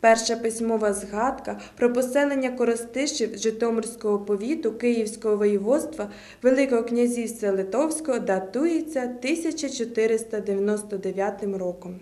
Перша письмова згадка про поселення Коростишів Житомирського повіту Київського воєводства Великого князівства Литовського датується 1499 роком.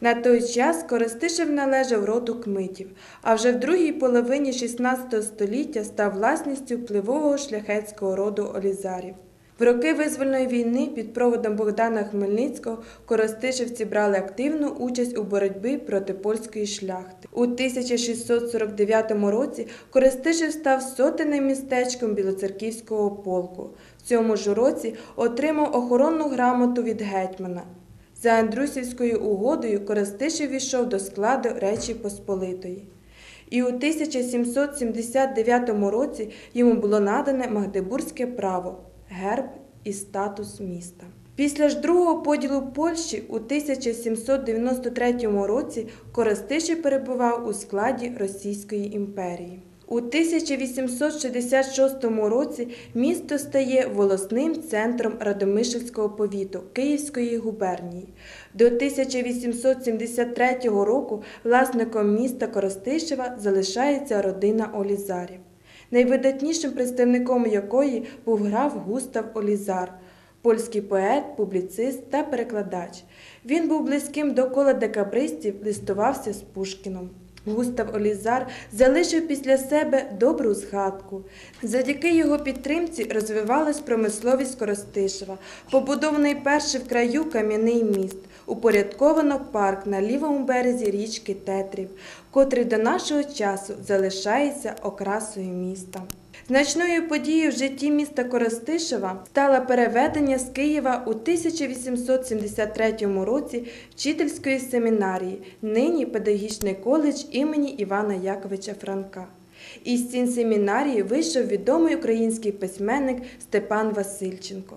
На той час Коростишев належав роду кмитів, а вже в другій половині XVI століття став власністю впливового шляхетського роду Олізарів. В роки визвольної війни під проводом Богдана Хмельницького коростишевці брали активну участь у боротьбі проти польської шляхти. У 1649 році Коростишев став сотенним містечком Білоцерківського полку. В цьому ж році отримав охоронну грамоту від гетьмана. За Андрусівською угодою Коростишев війшов до складу Речі Посполитої. І у 1779 році йому було надане Магдебурзьке право, герб і статус міста. Після ж другого поділу Польщі у 1793 році Коростишев перебував у складі Російської імперії. У 1866 році місто стає волосним центром Радомишльського повіту Київської губернії. До 1873 року власником міста Коростишева залишається родина Олізарів, найвидатнішим представником якої був граф Густав Олізар. Польський поет, публіцист та перекладач. Він був близьким до кола декабристів, листувався з Пушкіном. Густав Олізар залишив після себе добру згадку. Завдяки його підтримці розвивалась промисловість Коростишева, побудований перший в краю кам'яний міст, упорядковано парк на лівому березі річки Тетрів, котрий до нашого часу залишається окрасою міста. Значною подією в житті міста Коростишева стало переведення з Києва у 1873 році вчительської семінарії, нині педагогічний коледж імені Івана Яковича Франка. Із стін семінарії вийшов відомий український письменник Степан Васильченко.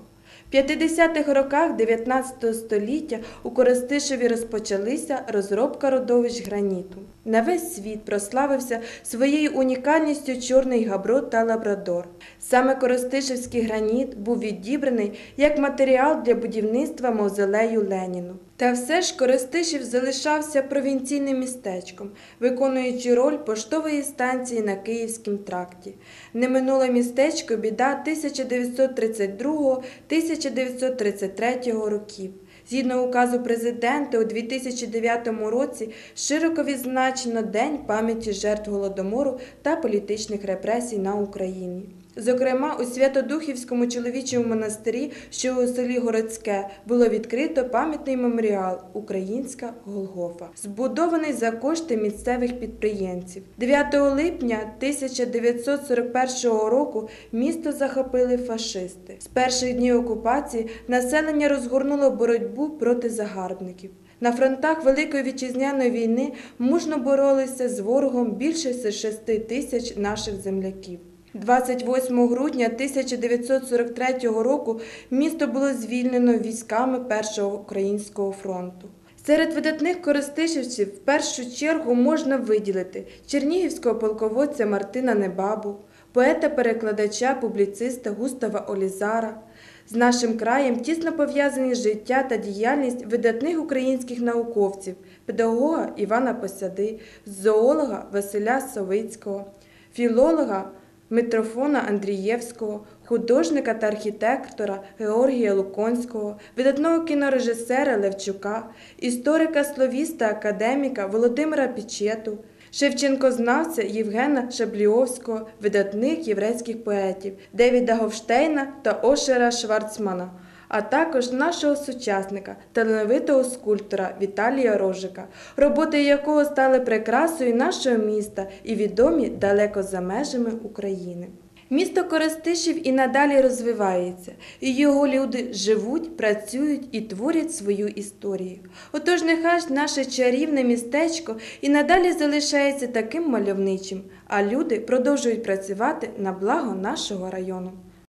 В 50-х роках 19 століття у Коростишеві розпочалися розробка родовищ граніту. На весь світ прославився своєю унікальністю чорний габро та лабрадор. Саме Коростишевський граніт був відібраний як матеріал для будівництва мавзолею Леніну. Та все ж Коростишів залишався провінційним містечком, виконуючи роль поштової станції на Київському тракті. Не минуло містечко біда 1932-1933 років. Згідно указу президента, у 2009 році широко відзначено День пам'яті жертв голодомору та політичних репресій на Україні. Зокрема, у Святодухівському чоловічому монастирі, що у селі Городське, було відкрито пам'ятний меморіал Українська Голгофа, збудований за кошти місцевих підприємців. 9 липня 1941 року місто захопили фашисти. З перших днів окупації населення розгорнуло боротьбу проти загарбників. На фронтах Великої вітчизняної війни мужно боролися з ворогом більше 6 тисяч наших земляків. 28 грудня 1943 року місто було звільнено військами Першого українського фронту. Серед видатних користишівців в першу чергу можна виділити чернігівського полководця Мартина Небабу, поета-перекладача, публіциста Густава Олізара. З нашим краєм тісно пов'язані життя та діяльність видатних українських науковців, педагога Івана Посяди, зоолога Василя Совицького, філолога Митрофона Андрієвського, художника та архітектора Георгія Луконського, видатного кінорежисера Левчука, історика словіста академіка Володимира Пічету, Шевченкознавця Євгена Шабліовського, видатних єврейських поетів Девіда Говштейна та Ошера Шварцмана. А також нашого сучасника, талановитого скульптора Віталія Рожика, роботи якого стали прикрасою нашого міста і відомі далеко за межами України. Місто Коростишів і надалі розвивається, і його люди живуть, працюють і творять свою історію. Отож, нехай наше чарівне містечко і надалі залишається таким мальовничим, а люди продовжують працювати на благо нашого району.